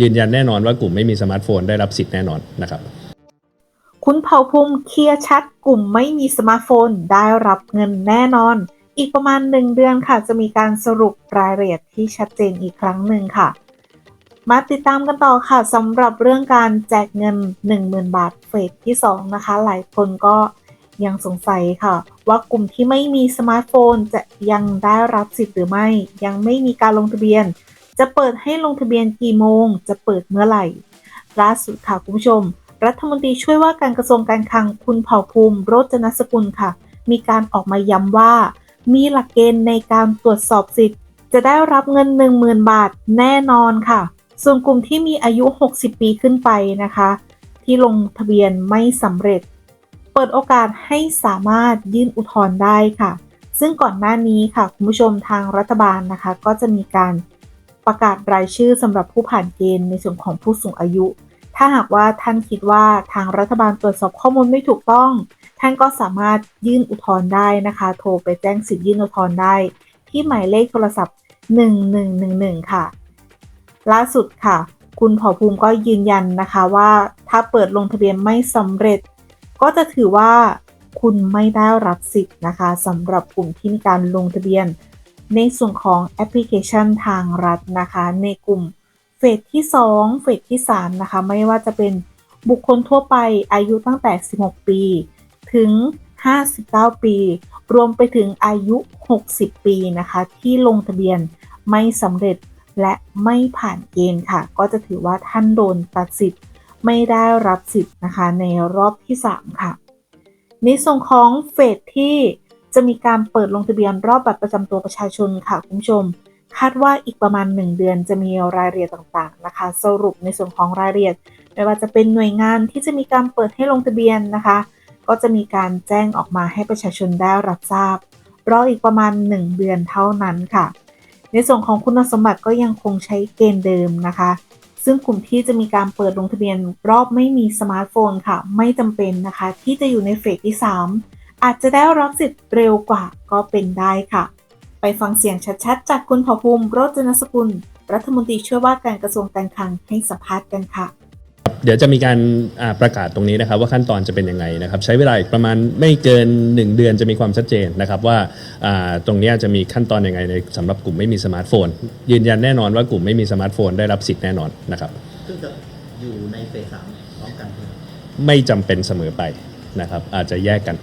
ยืนยันแน่นอนว่ากลุ่มไม่มีสมาร์ทโฟนได้รับสิทธิ์แน่นอนนะครับ คุณเผ่าภูมิเคลียร์ชัดกลุ่มไม่มีสมาร์ทโฟนได้รับเงินแน่นอน อีกประมาณ1เดือนค่ะ จะมีการสรุปรายละเอียดที่ชัดเจนอีกครั้งหนึ่งค่ะ มาติดตามกันต่อค่ะสำหรับเรื่องการแจกเงิน 10,000 บาทเฟสที่ 2 นะคะ หลายคนก็ยังสงสัยค่ะ ว่ากลุ่มที่ไม่มีสมาร์ทโฟนจะยังได้รับสิทธิ์หรือไม่ ยังไม่มีการลงทะเบียน จะเปิดให้ลงทะเบียนกี่โมง จะเปิดเมื่อไหร่ล่าสุดค่ะคุณผู้ชม รัฐมนตรีช่วยว่าการกระทรวงการคลังคุณเผ่าภูมิ โรจนสกุลค่ะ มีการออกมาย้ำว่า มีหลักเกณฑ์ในการตรวจสอบสิทธิ์ จะได้รับเงิน 10,000 บาทแน่นอนค่ะ ส่วนกลุ่มที่มีอายุ 60 ปีขึ้นไปนะคะ ที่ลงทะเบียนไม่สำเร็จ เปิดโอกาสให้สามารถยื่นอุทธรณ์ได้ค่ะ ซึ่งก่อนหน้านี้ค่ะคุณผู้ชมทางรัฐบาลนะคะ ก็จะมีการ ประกาศรายชื่อสำหรับผู้ผ่านเกณฑ์ในส่วนของผู้สูงอายุ ถ้าหากว่าท่านคิดว่าทางรัฐบาลตรวจสอบข้อมูลไม่ถูกต้อง ท่านก็สามารถยื่นอุทธรณ์ได้นะคะ โทรไปแจ้งสิทธิ์ยื่นอุทธรณ์ได้ ที่หมายเลขโทรศัพท์ 1111 ค่ะ ล่าสุดค่ะ คุณผ่าภูมิก็ยืนยันนะคะว่าถ้าเปิดลงทะเบียนไม่สำเร็จ ก็จะถือว่าคุณไม่ได้รับสิทธิ์นะคะสำหรับกลุ่มที่มีการลงทะเบียน ในส่วนของแอปพลิเคชันทางรัฐนะคะ ในกลุ่มเฟสที่ 2 เฟสที่ 3 นะคะ ไม่ว่าจะเป็นบุคคลทั่วไปอายุตั้งแต่ 16 ปี ถึง 59 ปี รวมไปถึงอายุ 60 ปีนะคะ ที่ลงทะเบียนไม่สำเร็จและไม่ผ่านเกณฑ์ค่ะ ก็จะถือว่าท่านโดนตัดสิทธิ์ไม่ได้รับสิทธิ์นะคะ ในรอบที่ 3 ค่ะ ในส่วนของเฟสที่ จะมีการเปิดลงทะเบียนรอบบัตรประจำตัวประชาชนค่ะคุณผู้ชม คาดว่าอีกประมาณ 1 เดือนจะมีรายละเอียดต่างๆนะคะ สรุปในส่วนของรายละเอียด ไม่ว่าจะเป็นหน่วยงานที่จะมีการเปิดให้ลงทะเบียนนะคะ ก็จะมีการแจ้งออกมาให้ประชาชนได้รับทราบรออีกประมาณ 1 เดือนเท่านั้นค่ะ ในส่วนของคุณสมบัติก็ยังคงใช้เกณฑ์เดิมนะคะ ซึ่งกลุ่มที่จะมีการเปิดลงทะเบียนรอบไม่มีสมาร์ทโฟนค่ะ ไม่จำเป็นนะคะ ที่จะอยู่ในเฟสที่ 3 อาจจะได้รับสิทธิ์เร็วกว่าก็เป็นได้ค่ะ ไปฟังเสียงชัดๆ จากคุณเผ่าภูมิโรจนสกุล รัฐมนตรีช่วยว่าการกระทรวงการคลังให้สัมภาษณ์กันค่ะ เดี๋ยวจะมีการอ่าประกาศตรงนี้นะครับ ว่าขั้นตอนจะเป็นยังไงนะครับ ใช้เวลาอีกประมาณไม่เกิน 1 เดือนจะมีความชัดเจนนะครับว่าอ่าตรงเนี้ยจะมีขั้นตอนยังไงในสำหรับกลุ่มไม่มีสมาร์ทโฟน ยืนยันแน่นอนว่ากลุ่มไม่มีสมาร์ทโฟนได้รับสิทธิ์แน่นอนนะครับซึ่งจะอยู่ในเฟสสามพร้อมกันใช่ไหมไม่จำเป็นเสมอไปนะครับ อาจจะแยกกัน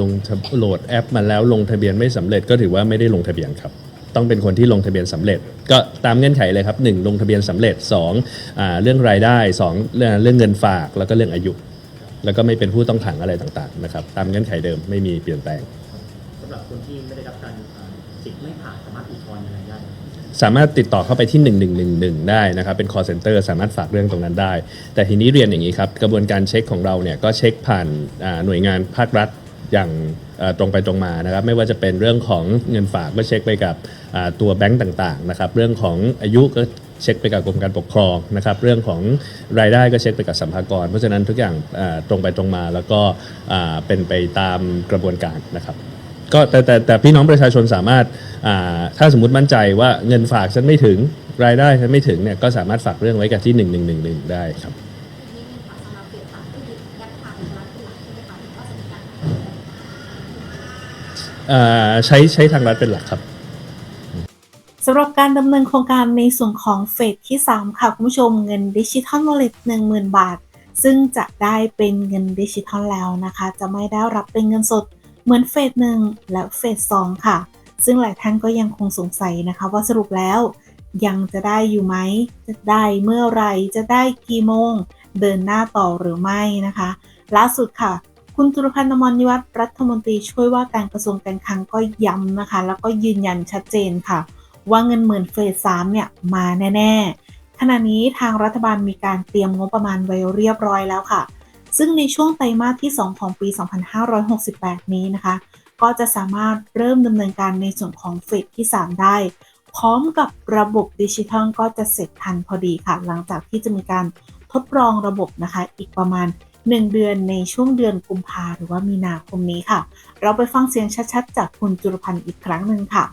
ลงทะโหลดแอปมาแล้วลงทะเบียนไม่สำเร็จก็ถือว่าไม่ได้ลงทะเบียนครับต้องเป็นคนที่ลงทะเบียนสำเร็จ ก็ตามเงื่อนไขเลยครับ 1 ลงทะเบียนสำเร็จ2อ่าเรื่องรายได้ 2 เรื่องเรื่องเงินฝากแล้วก็เรื่องอายุ แล้วก็ไม่เป็นผู้ต้องขังอะไรต่างๆนะครับตามเงื่อนไขเดิมไม่มีเปลี่ยนแปลงสำหรับคนที่ไม่ได้รับการอ่าสิทธิ์ไม่ผ่านสามารถอุทธรณ์ยังไงได้สามารถติดต่อเข้าไปที่ 1111 ได้นะครับ เป็น call center สามารถฝากเรื่องตรงนั้นได้ แต่ทีนี้เรียนอย่างนี้ครับ กระบวนการเช็คของเราเนี่ยก็เช็คผ่านอ่าหน่วยงานภาครัฐ อย่างตรงไปตรงมานะครับไม่ว่าจะเป็นเรื่องของเงินฝากก็เช็คไปกับตัวแบงก์ต่างๆนะครับเรื่องของอายุก็เช็คไปกับกรมการปกครองนะครับเรื่องของรายได้ก็เช็คไปกับสัมภากร เพราะฉะนั้นทุกอย่างตรงไปตรงมาแล้วก็เป็นไปตามกระบวนการนะครับก็แต่แต่แต่พี่น้องประชาชนสามารถถ้าสมมติมั่นใจว่าเงินฝากฉันไม่ถึงรายได้ฉันไม่ถึงเนี่ยก็สามารถฝากเรื่องไว้กับที่ 1111 ได้ครับ นี่มีค่ะสำหรับเฟสสามคือแอปทางรัฐเป็นหลักใช่ไหมคะหรือว่าจะมีการ อ่า ใช้ใช้ทางรัฐเป็นหลักครับสำหรับการดำเนินโครงการในส่วนของเฟสที่ 3 ค่ะ คุณผู้ชมเงินดิจิทัล w a l l e t 10,000 บาท ซึ่งจะได้เป็นเงินดิจิทัลแล้วนะคะ จะไม่ได้รับเป็นเงินสดเหมือนเฟส1และเฟส2ค่ะ ซึ่งหลายท่านก็ยังคงสงสัยนะคะ ว่าสรุปแล้วยังจะได้อยู่ไหม จะได้เมื่อไรจะได้กี่โมง เดินหน้าต่อหรือไม่นะคะ ล่าสุดค่ะ คุณจุลพันธ์อมรนิวัฒน์รัฐมนตรีช่วยว่าการกระทรวงการคลังก็ย้ำนะคะ แล้วก็ยืนยันชัดเจนค่ะ ว่าเงินหมื่นเฟสสามเนี่ยมาแน่ ๆ ขณะนี้ทางรัฐบาลมีการเตรียมงบประมาณไว้เรียบร้อยแล้วค่ะ ซึ่งในช่วงไตรมาสที่ 2 ของปี 2568 นี้นะคะ ก็จะสามารถเริ่มดำเนินการในส่วนของเฟสที่ 3 ได้ พร้อมกับระบบดิจิทัลก็จะเสร็จทันพอดีค่ะ หลังจากที่จะมีการทดลองระบบนะคะอีกประมาณ 1 เดือนในช่วงเดือนกุมภาหรือว่ามีนาคมนี้ค่ะ เราไปฟังเสียงชัดๆ จากคุณจุลพันธ์อีกครั้งหนึ่งค่ะ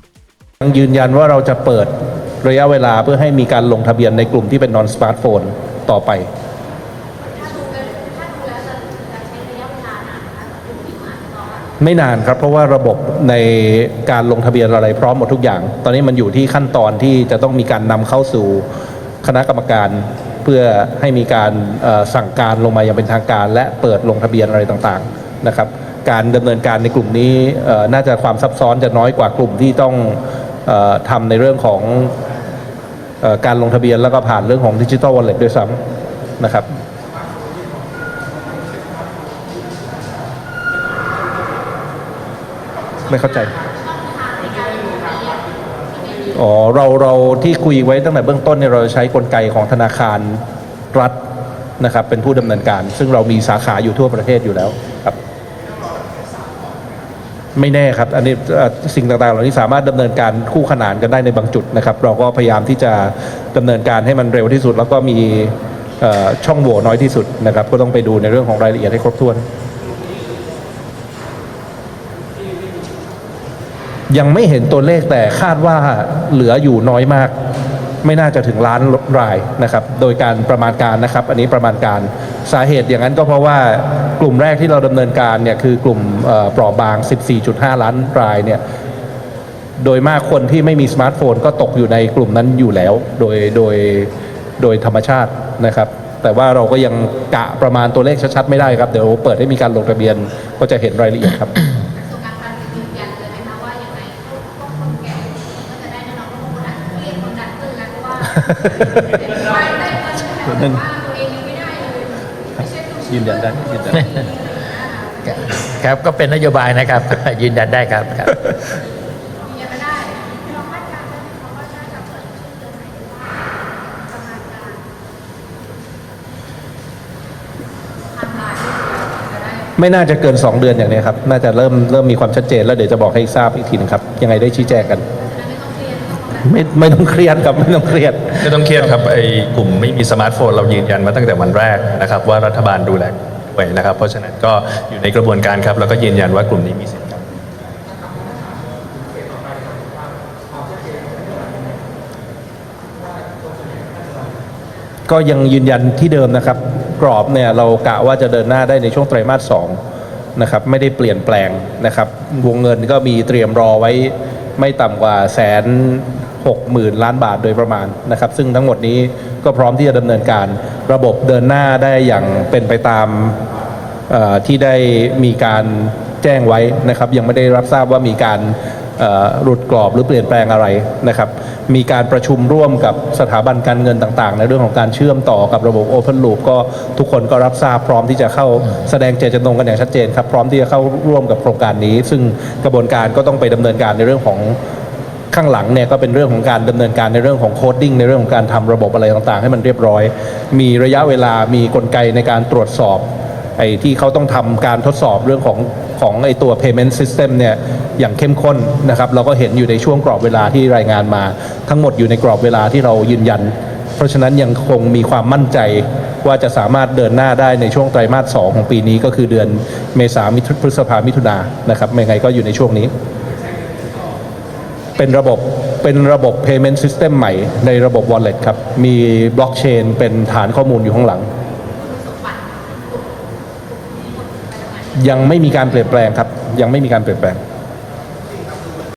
ยังยืนยันว่าเราจะเปิดระยะเวลาเพื่อให้มีการลงทะเบียนในกลุ่มที่เป็น non smartphone ต่อไปไม่นานครับเพราะว่าระบบในการลงทะเบียนอะไรพร้อมหมดทุกอย่าง ตอนนี้มันอยู่ที่ขั้นตอนที่จะต้องมีการนำเข้าสู่คณะกรรมการ เพื่อให้มีการสั่งการลงมาอย่างเป็นทางการ และเปิดลงทะเบียนอะไรต่างๆนะครับ การดำเนินการในกลุ่มนี้น่าจะความซับซ้อนจะน้อยกว่ากลุ่มที่ต้องออทำในเรื่องของอการลงทะเบียนแล้วก็ผ่านเรื่องของดิจิ t a ลวอลเล็ตด้วยซ้ำนะครับไม่เข้าใจ อ๋อเราเราที่คุยไว้ตั้งแต่เบื้องต้นเนี่ยเราจะใช้กลไกของธนาคารรัฐนะครับ เป็นผู้ดำเนินการ ซึ่งเรามีสาขาอยู่ทั่วประเทศอยู่แล้วครับ ไม่แน่ครับ อันนี้เอ่อสิ่งต่างๆ เหล่านี้สามารถดำเนินการคู่ขนานกันได้ในบางจุดนะครับ เราก็พยายามที่จะดำเนินการให้มันเร็วที่สุด แล้วก็มีเอ่อช่องโหว่น้อยที่สุดนะครับ ก็ต้องไปดูในเรื่องของรายละเอียดให้ครบถ้วน ยังไม่เห็นตัวเลขแต่คาดว่าเหลืออยู่น้อยมาก ไม่น่าจะถึงล้านรายนะครับ โดยการประมาณการนะครับ อันนี้ประมาณการสาเหตุอย่างนั้นก็เพราะว่ากลุ่มแรกที่เราดำเนินการเนี่ยคือกลุ่มเอ่อเปราะบาง 14.5 ล้านรายเนี่ยโดยมากคนที่ไม่มีสมาร์ทโฟนก็ตกอยู่ในกลุ่มนั้นอยู่แล้ว โดยโดยโดยธรรมชาตินะครับ แต่ว่าเราก็ยังกะประมาณตัวเลขชัดๆไม่ได้ครับ เดี๋ยวเปิดให้มีการลงทะเบียนก็จะเห็นรายละเอียดครับ นแต่ว่าตัวเองยังไม่ได้เลยไม่ใช่ตัวยืนยันได้ยืนยันได้ครับก็เป็นนโยบายนะครับ ยืนยันได้ครับครับยังไม่ได้เราคาดการณ์ได้ไหมคะว่าน่าจะเปิดช่วงเดือนไหนหรือว่าประมาณการทำลายจะได้ไม่น่าจะเกิน 2 เดือนอย่างนี้ครับ น่าจะเริ่มเริ่มมีความชัดเจนแล้วเดี๋ยวจะบอกให้ทราบอีกทีหนึงครับ ยังไงได้ชี้แจงกัน ไม่ไม่ต้องเครียดครับไม่ต้องเครียด ไม่ต้องเครียดครับไอ้กลุ่มไม่มีสมาร์ทโฟนเรายืนยันมาตั้งแต่วันแรกนะครับ ว่ารัฐบาลดูแลไว้นะครับ เพราะฉะนั้นก็อยู่ในกระบวนการครับ แล้วก็ยืนยันว่ากลุ่มนี้มีสิทธิ์ครับก็ยังยืนยันที่เดิมนะครับ กรอบเนี่ยเรากะว่าจะเดินหน้าได้ในช่วงไตรมาสสองนะครับไม่ได้เปลี่ยนแปลงนะครับวงเงินก็มีเตรียมรอไว้ไม่ต่ำกว่าแสน หกหมื่นล้านบาทโดยประมาณนะครับ ซึ่งทั้งหมดนี้ก็พร้อมที่จะดำเนินการระบบเดินหน้าได้อย่างเป็นไปตามที่ได้มีการแจ้งไว้นะครับ ยังไม่ได้รับทราบว่ามีการหลุดกรอบหรือเปลี่ยนแปลงอะไรนะครับ มีการประชุมร่วมกับสถาบันการเงินต่างๆ ในเรื่องของการเชื่อมต่อกับระบบ Open Loop ก็ทุกคนก็รับทราบพร้อมที่จะเข้าแสดงเจตจำนงกันอย่างชัดเจนครับ พร้อมที่จะเข้าร่วมกับโครงการนี้ ซึ่งกระบวนการก็ต้องไปดำเนินการในเรื่องของ ข้างหลังเนี่ยก็เป็นเรื่องของการดำเนินการในเรื่องของโคดดิ้งในเรื่องของการทำระบบอะไรต่างๆ ให้มันเรียบร้อย มีระยะเวลามีกลไกในการตรวจสอบไอ้ที่เขาต้องทำการทดสอบเรื่องของของไอ้ตัว payment system เนี่ยอย่างเข้มข้นนะครับเราก็เห็นอยู่ในช่วงกรอบเวลาที่รายงานมา ทั้งหมดอยู่ในกรอบเวลาที่เรายืนยัน เพราะฉะนั้นยังคงมีความมั่นใจว่าจะสามารถเดินหน้าได้ในช่วงไตรมาสสของปีนี้ก็คือเดือนเมษายนพฤษภามิถุนานะครับไม่ไงก็อยู่ในช่วงนี้ เป็นระบบเป็นระบบ payment system ใหม่ในระบบ wallet ครับ มีบล็อกเชนเป็นฐานข้อมูลอยู่ข้างหลัง ยังไม่มีการเปลี่ยนแปลงครับ ยังไม่มีการเปลี่ยนแปลง